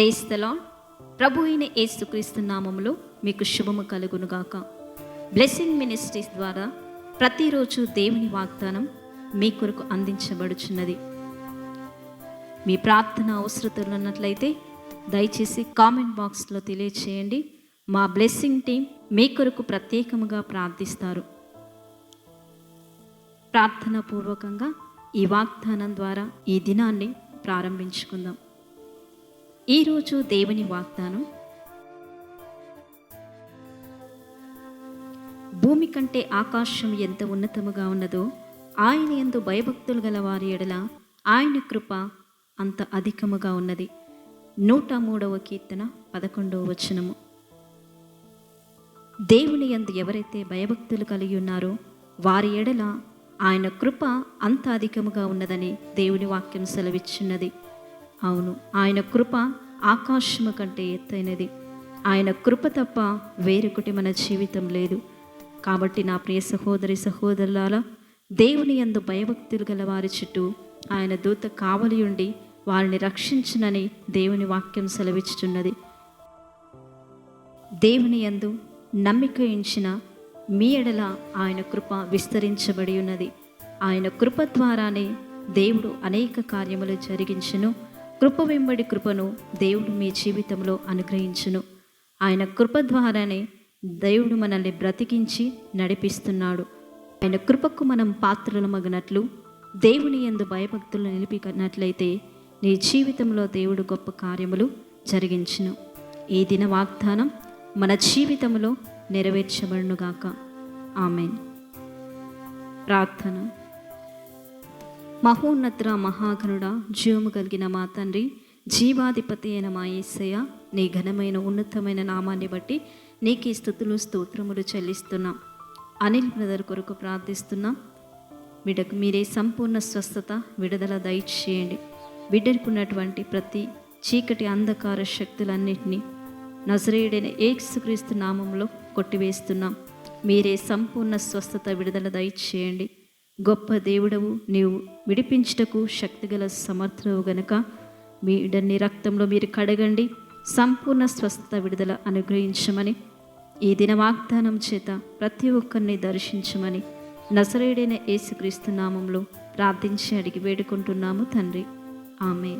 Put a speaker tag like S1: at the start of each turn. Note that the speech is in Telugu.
S1: ప్రేస్తలా ప్రభు అయిన ఏసుక్రీస్తు నామములో మీకు శుభము కలుగునుగాక. బ్లెస్సింగ్ మినిస్ట్రీస్ ద్వారా ప్రతిరోజు దేవుని వాగ్దానం మీ కొరకు అందించబడుచున్నది. మీ ప్రార్థన అవసరతలు ఉన్నట్లయితే దయచేసి కామెంట్ బాక్స్లో తెలియచేయండి. మా బ్లెస్సింగ్ టీం మీ కొరకు ప్రత్యేకముగా ప్రార్థిస్తారు. ప్రార్థన పూర్వకంగా ఈ వాగ్దానం ద్వారా ఈ దినాన్ని ప్రారంభించుకుందాం. ఈరోజు దేవుని వాగ్దానం భూమి కంటే ఆకాశం ఎంత ఉన్నతముగా ఉన్నదో ఆయన ఎందు భయభక్తులు గల వారి ఎడల ఆయన కృప అంత అధికముగా ఉన్నది. నూట మూడవ కీర్తన పదకొండవ వచనము. దేవుని యందు ఎవరైతే భయభక్తులు కలిగి ఉన్నారో వారి ఎడల ఆయన కృప అంత అధికముగా ఉన్నదని దేవుని వాక్యం సెలవిచ్చున్నది. అవును. ఆయన కృప ఆకాశము కంటే ఎత్తైనది. ఆయన కృప తప్ప వేరొకటి మన జీవితం లేదు. కాబట్టి నా ప్రియ సహోదరి సహోదరులాల దేవుని యందు భయభక్తులు గల వారి చుట్టూ ఆయన దూత కావలి ఉండి వారిని రక్షించునని దేవుని వాక్యం సెలవిచ్చుచున్నది. దేవుని యందు నమ్మిక ఉంచిన మీ ఎడల ఆయన కృప విస్తరించబడి ఉన్నది. ఆయన కృప ద్వారానే దేవుడు అనేక కార్యములు జరిగించును. కృప వెంబడి కృపను దేవుడు మీ జీవితంలో అనుగ్రహించును. ఆయన కృప ద్వారానే దేవుడు మనల్ని బ్రతికించి నడిపిస్తున్నాడు. ఆయన కృపకు మనం పాత్రలమగినట్లు దేవుని యందు భయభక్తులు నిలిపినట్లయితే నీ జీవితంలో దేవుడు గొప్ప కార్యములు జరిగించును. ఈ దిన వాగ్దానం మన జీవితంలో నెరవేర్చబడునుగాక. ఆమెన్. ప్రార్థన. మహోన్నత్ర మహాగనుడ జీవము కలిగిన మా తండ్రి జీవాధిపతి అయిన మా ఏసయ్య నీ ఘనమైన ఉన్నతమైన నామాన్ని బట్టి నీకే స్థుతులు స్తోత్రములు చెల్లిస్తున్నాం. అనిల్ బ్రదర్ కొరకు ప్రార్థిస్తున్నాం. బిడ్డకు మీరే సంపూర్ణ స్వస్థత విడుదల దయచేయండి. బిడ్డకున్నటువంటి ప్రతి చీకటి అంధకార శక్తులన్నింటినీ నజరేయుడైన ఏసుక్రీస్తు నామంలో కొట్టివేస్తున్నాం. మీరే సంపూర్ణ స్వస్థత విడుదల దయచేయండి. గొప్ప దేవుడవు. నీవు విడిపించుటకు శక్తిగల సమర్థువు గనక. మీ ఇడన్ని రక్తంలో మీరు కడగండి. సంపూర్ణ స్వస్థత విడుదల అనుగ్రహించమని. ఈ దిన వాగ్దానం చేత ప్రతి ఒక్కరిని దర్శించమని. నసరేడైన యేసుక్రీస్తు నామంలో ప్రార్థించి అడిగి వేడుకుంటున్నాము తండ్రి. ఆమె